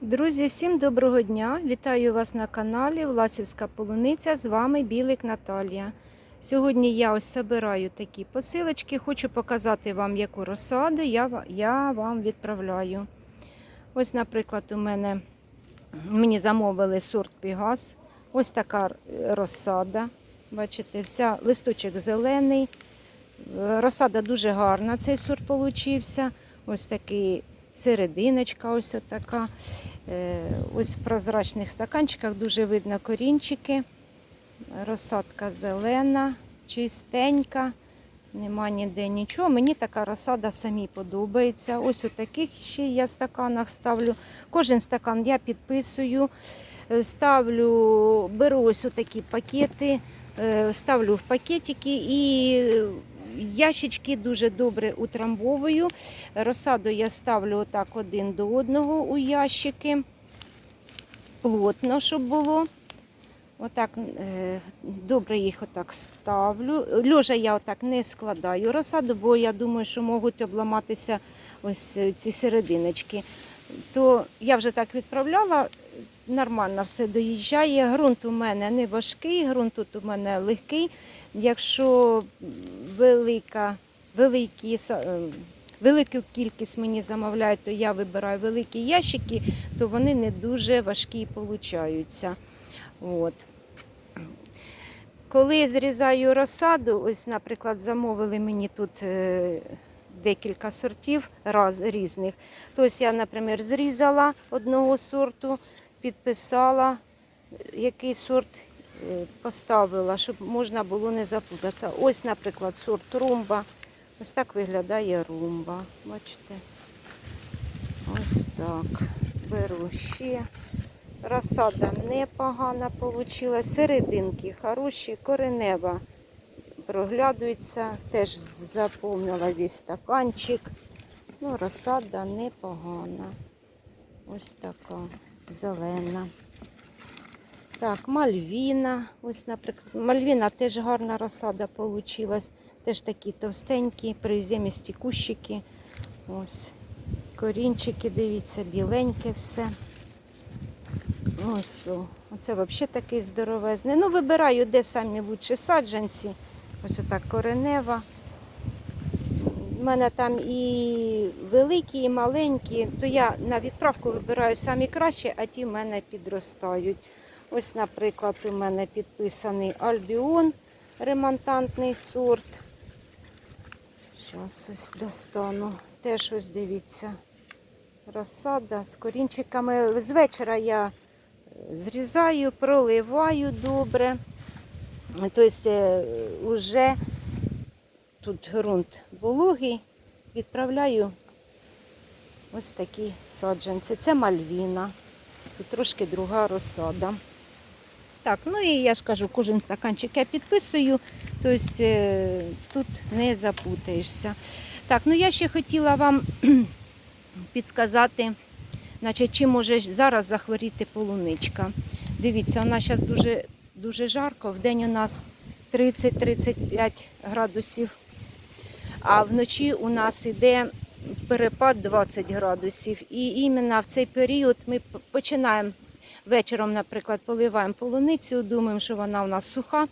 Друзі, всім доброго дня! Вітаю вас на каналі Власівська Полуниця. З вами Білик Наталія. Сьогодні я ось собираю такі посилочки. Хочу показати вам, яку розсаду я, я вам відправляю. Ось, наприклад, у мене мені замовили сорт Пігас. Ось така розсада. Бачите, вся листочок зелений. Е, Розсада дуже гарна, цей сорт получився. Ось такий серединочка, ось така. Е, Ось в прозрачних стаканчиках дуже видно корінчики. Розсадка зелена, чистенька, нема ніде нічого. Мені така розсада самі подобається. Ось у таких ще я стаканах ставлю. Кожен стакан я підписую. Е, Ставлю, беру ось такі пакети, е, ставлю в пакетики і ящички дуже добре утрамбовую. Розсаду я ставлю отак один до одного у ящики. Плотно, щоб було. Отак е, добре їх отак ставлю. Льожа я отак не складаю розсаду, бо я думаю, що можуть обламатися ось ці серединочки. То я вже так відправляла, нормально все доїжджає. Ґрунт у мене не важкий, ґрунт тут у мене легкий. Якщо велика, великі, е, велику кількість мені замовляють, то я вибираю великі ящики, то вони не дуже важкі получаються. От. Коли зрізаю розсаду, ось, наприклад, замовили мені тут е, декілька сортів раз, різних. То ось я, наприклад, зрізала одного сорту, підписала, який сорт е, поставила, щоб можна було не заплутатися. Ось, наприклад, сорт румба. Ось так виглядає румба. Бачите? Ось так. Беру ще. Розсада непогана вийшла. Серединки хороші, коренева проглядується. Теж заповнила весь стаканчик. Ну, розсада непогана. Ось така зелена. Так, мальвіна. Ось, наприклад, мальвіна теж гарна розсада вийшла. Теж такі товстенькі, приземісті кущики. Ось. Корінчики, дивіться, біленьке все. Ось, о, оце взагалі такий здоровезний. Ну, вибираю, де самі лучші саджанці. Ось отак коренева. У мене там і великі, і маленькі, то я на відправку вибираю самі кращі, а ті в мене підростають. Ось, наприклад, у мене підписаний альбіон, ремонтантний сорт. Зараз ось достану. Теж ось дивіться. Розсада з корінчиками. З вечора я зрізаю, проливаю добре. Тобто вже тут ґрунт вологий, відправляю ось такі саджанці. Це мальвіна. Тут трошки друга розсада. Так, ну і я ж кажу, кожен стаканчик я підписую, тобто тут не запутаєшся. Так, ну я ще хотіла вам підсказати, значить, чим може зараз захворіти полуничка. Дивіться, вона зараз дуже, дуже жарко. В день у нас 30-35 градусів, а вночі у нас іде перепад 20 градусів. І іменно в цей період ми починаємо вечором, наприклад, поливаємо полуницю, думаємо, що вона у нас суха.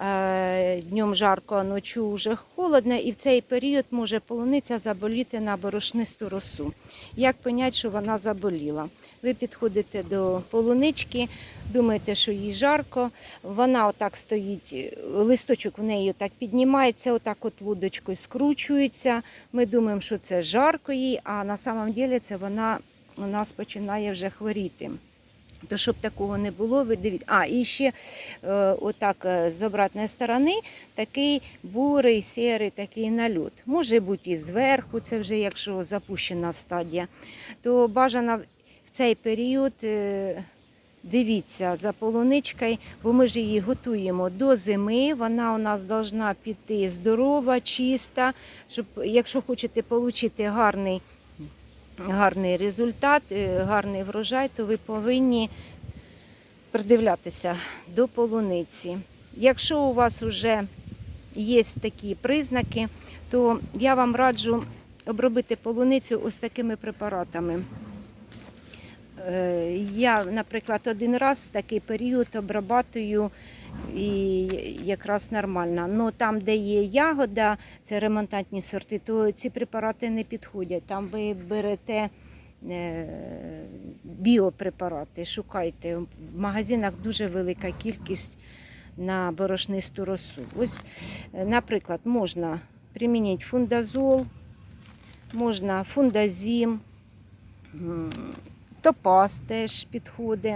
Е, Днем жарко, а ночі вже холодно, і в цей період може полуниця заболіти на борошнисту росу. Як понять, що вона заболіла? Ви підходите до полунички, думаєте, що їй жарко. Вона отак стоїть, листочок в неї отак піднімається, отак от лудочкою скручується. Ми думаємо, що це жарко їй, а на самом деле це вона у нас починає вже хворіти. То щоб такого не було, ви дивіться. А, і ще е, отак е, з обратної сторони такий бурий, сірий такий нальот. Може бути і зверху, це вже якщо запущена стадія. То бажано в цей період е, дивіться за полуничкою, бо ми ж її готуємо до зими. Вона у нас повинна піти здорова, чиста, щоб, якщо хочете отримати гарний гарний результат, е, гарний врожай, то ви повинні придивлятися до полуниці. Якщо у вас вже є такі признаки, то я вам раджу обробити полуницю ось такими препаратами. Е, Я, наприклад, один раз в такий період обрабатую і якраз нормально. Ну там, де є ягода, це ремонтантні сорти, то ці препарати не підходять. Там ви берете е, біопрепарати, шукайте. В магазинах дуже велика кількість на борошнисту росу. Ось, е, наприклад, можна примінити фундазол, можна фундазім, топаз теж підходить.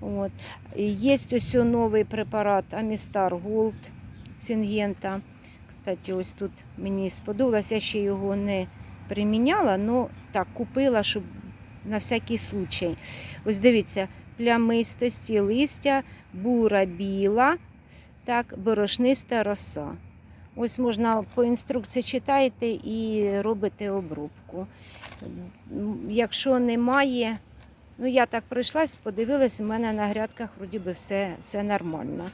От. Є ось новий препарат Амістар Голд Сінгента. Кстати, ось тут мені сподобалось, я ще його не приміняла, але так купила, щоб на всякий случай. Ось дивіться, плямистості листя, бура біла, так, борошниста роса. Ось можна по інструкції читаєте і робите обробку. Якщо немає, ну я так пройшлась, подивилась, у мене на грядках вроді би все, все нормально.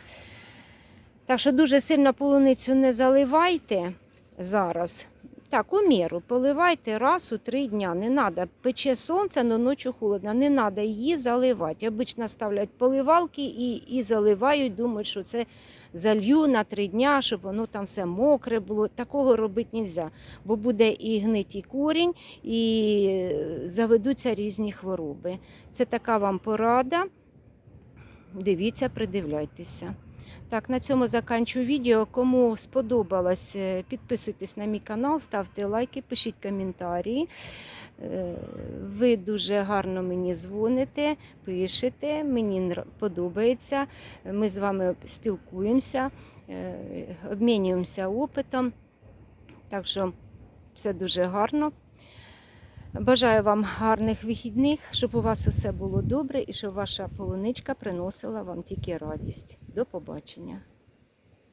Так що дуже сильно полуницю не заливайте зараз. Так, у міру поливайте раз у три дня. Не треба. Пече сонце, але ночі холодно. Не треба її заливати. Обично ставлять поливалки і, і заливають, думають, що це залью на три дня, щоб воно там все мокре було. Такого робити не можна, бо буде і гниті корінь, і е, заведуться різні хвороби. Це така вам порада. Дивіться, придивляйтеся. Так, на цьому заканчую відео. Кому сподобалось, е, підписуйтесь на мій канал, ставте лайки, пишіть коментарі. Е, Ви дуже гарно мені дзвоните, пишете, мені подобається. Ми з вами спілкуємося, е, обмінюємося опитом. Так що все дуже гарно. Бажаю вам гарних вихідних, щоб у вас усе було добре і щоб ваша полуничка приносила вам тільки радість. До побачення.